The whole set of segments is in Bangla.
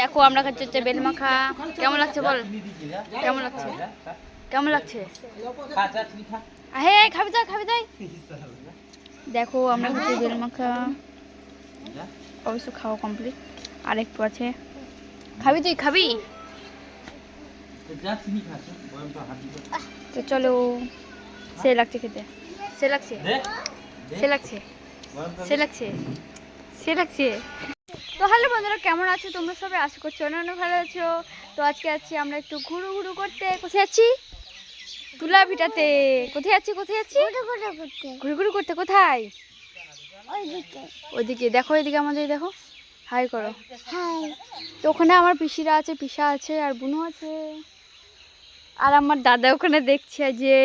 দেখো আমরা খাচ্ছি হচ্ছে বেল মাখা। কেমন লাগছে বল? কেমন লাগছে? কেমন লাগছে? হে খাবি যাই খাবি যাই। দেখো আমরা খাচ্ছি বেল মাখা। অবশ্য খাওয়া কমপ্লিট আর একটু আছে। খাবি তুই খাবি? তো চলো সে লাগছে খেতে। সে লাগছে? সে লাগছে? সে লাগছে? সে লাগছে? তো হ্যালো বন্ধুরা কেমন আছো? তোমরা সবাই আশা করছ অনেক ভালো আছো। তো আজকে আছি আমরা একটু ঘুরু ঘুরু করতে। কোথায় আছি? তুলা ভিটাতে কোথায় আছি কোথায় আছি? ঘুরু ঘুরু করতে। কোথায়? ওইদিকে। দেখো এদিকে আমাদের দেখো। হাই করো। তো ওখানে আমার পিসিরা আছে পিসা আছে আর বুনু আছে। আর আমার দাদা ওখানে দেখছে যে।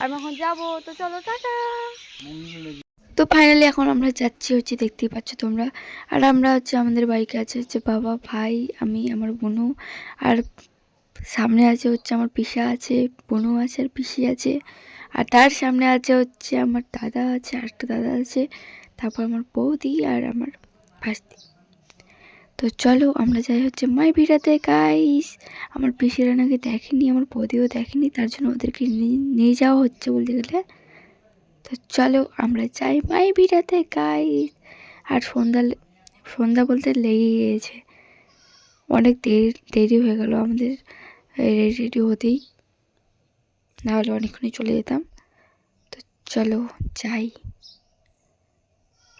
আর এখন যাব। তো চলো টাটা। তো ফাইনালি এখন আমরা যাচ্ছি হচ্ছে দেখতেই পাচ্ছ তোমরা। আর আমরা হচ্ছে আমাদের বাইকে আছে হচ্ছে বাবা, ভাই, আমি, আমার বোনও। আর সামনে আছে হচ্ছে আমার পিসা আছে, বোনও আছে আর পিসি আছে। আর তার সামনে আছে হচ্ছে আমার দাদা আছে, আর একটা দাদা আছে, তারপর আমার বৌদি আর আমার ভাস্তি। তো চলো আমরা যাই হচ্ছে মাই ভিড়াতে গাইস আমার পিসিরা নাকি দেখেনি, আমার বৌদিও দেখেনি, তার জন্য ওদেরকে নিয়ে নিয়ে যাওয়া হচ্ছে বলতে গেলে। তো চলো আমরা যাই মাই ভিড়াতে গাইস আর সন্ধ্যা সন্ধ্যা বলতে লেগেই গিয়েছে অনেক দেরি দেরি হয়ে গেল আমাদের রেডি হতেই। নাহলে অনেকক্ষণই চলে যেতাম। তো চলো যাই।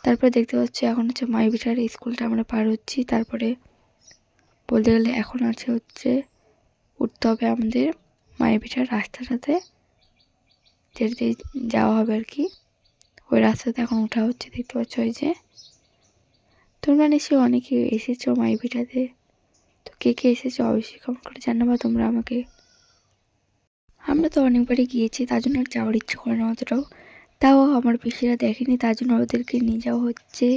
তারপরে দেখতে পাচ্ছি এখন হচ্ছে মাই ভিটার স্কুলটা আমরা পার হচ্ছি। তারপরে বলতে গেলে এখন আছে হচ্ছে, উঠতে হবে আমাদের মাই ভিটার রাস্তাটাতে যেতে যাওয়া হবে আর কি। ওই রাস্তাতে এখন ওঠা হচ্ছে, দেখতে পাচ্ছ ওই যে। তোমরা নিশ্চয়ই অনেকে এসেছ মাই ভিটাতে তো কে কে এসেছ অবশ্যই কমেন্ট করে জানাবা, তোমরা আমাকে। আমরা তো অনেকবারই গিয়েছি, তার জন্য যাওয়ার ইচ্ছে করে না অতটাও। তাও আমার পিসিরা দেখেনি, তার জন্য ওদেরকে নিয়ে যাওয়া হচ্ছে।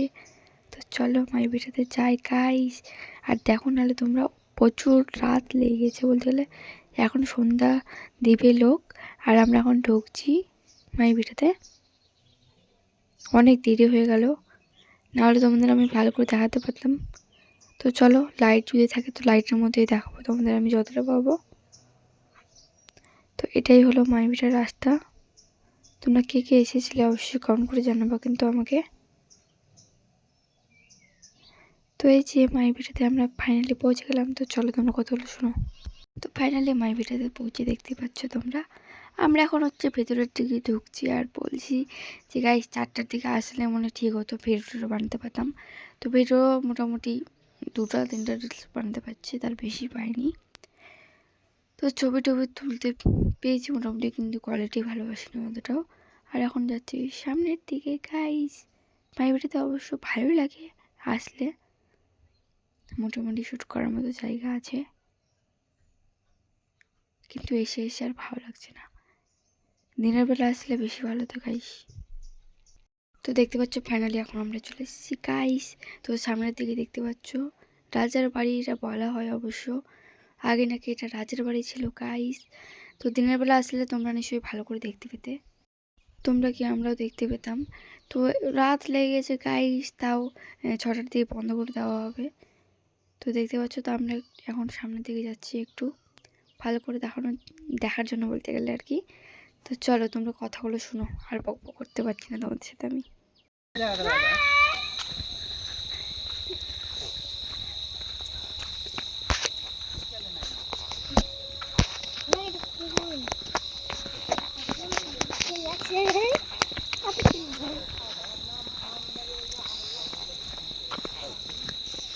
তো চলো মাই ভিটাতে যাই গাইস আর দেখো নাহলে তোমরা প্রচুর রাত লেগে গেছে বলতে গেলে। এখন সন্ধ্যা দিবে লোক। আর আমরা এখন ঢুকছি মাই ভিটাতে অনেক দেরি হয়ে গেল। নাহলে তোমাদের আমি ভালো করে দেখাতে পারতাম। তো চলো লাইট যদি থাকে তো লাইটের মধ্যেই দেখাবো। তোমাদের আমি যতটা পাবো তো এটাই হলো মাই ভিটার রাস্তা। তোমরা কে কে এসেছিলে অবশ্যই কমেন্ট করে জানাব কিন্তু আমাকে। তো এই যে মাই ভিটাতে আমরা ফাইনালি পৌঁছে গেলাম। তো চলো তোমরা কতগুলো শোনো। তো ফাইনালি মাই ভিটাতে পৌঁছে দেখতে পাচ্ছ তোমরা। আমরা এখন হচ্ছে ভেতরের দিকে ঢুকছি আর বলছি যে, গাইস, চারটার দিকে আসলে মনে ঠিক হতো ভিডিও বানাতে পারতাম। তো ভিডিও মোটামুটি দুটা, তিনটা রিলস বানাতে পারছি, তার বেশি পাইনি। তো ছবি টবি তুলতে পেয়েছি মোটামুটি, কিন্তু কোয়ালিটি ভালোবাসিনি অতটাও। আর এখন যাচ্ছি সামনের দিকে গাইস প্রাইভেটিতে অবশ্য ভালো লাগে আসলে। মোটামুটি শ্যুট করার মতো জায়গা আছে। কিন্তু এসে এসে আর ভালো লাগছে না। দিনের বেলা আসলে বেশি ভালো তো গাইস তো দেখতে পাচ্ছ ফাইনালি এখন আমরা চলে এসেছি। গাইস তো সামনের দিকে দেখতে পাচ্ছ, রাজার বাড়ি এটা বলা হয় অবশ্য। আগে নাকি এটা রাজার বাড়ি ছিল গাইস তো দিনের বেলা আসলে তোমরা নিশ্চয়ই ভালো করে দেখতে পেতে। তোমরা কি আমরাও দেখতে পেতাম। তো রাত লেগে গেছে গাইস তাও ছটার দিকে বন্ধ করে দেওয়া হবে। তো দেখতে পাচ্ছ তো আমরা এখন সামনের দিকে যাচ্ছি একটু। ভালো করে দেখানো, দেখার জন্য বলতে গেলে আর কি। তো চলো তোমরা কথাগুলো শোনো, আর বক করতে পারছি না তোমাদের সাথে আমি।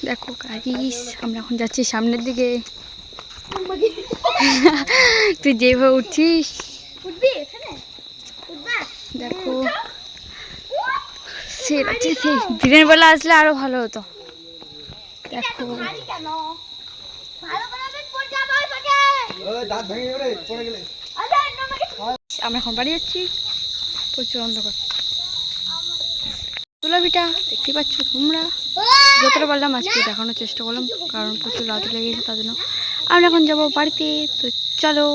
দেখো গাইস আমরা এখন যাচ্ছি সামনের দিকে। তুই যেভাবে উঠছিস। দিনের বেলা আসলে আরও ভালো হতো। দেখো। আমরা এখন বাড়ি যাচ্ছি। প্রচুর অন্ধকার। তুলা পিঠা দেখতে পাচ্ছ তোমরা? যতটা পারলাম আজকে দেখানোর চেষ্টা করলাম কারণ প্রচুর রাত লেগে গেছে তার জন্য। আমরা এখন যাব বাড়িতে তো চলো।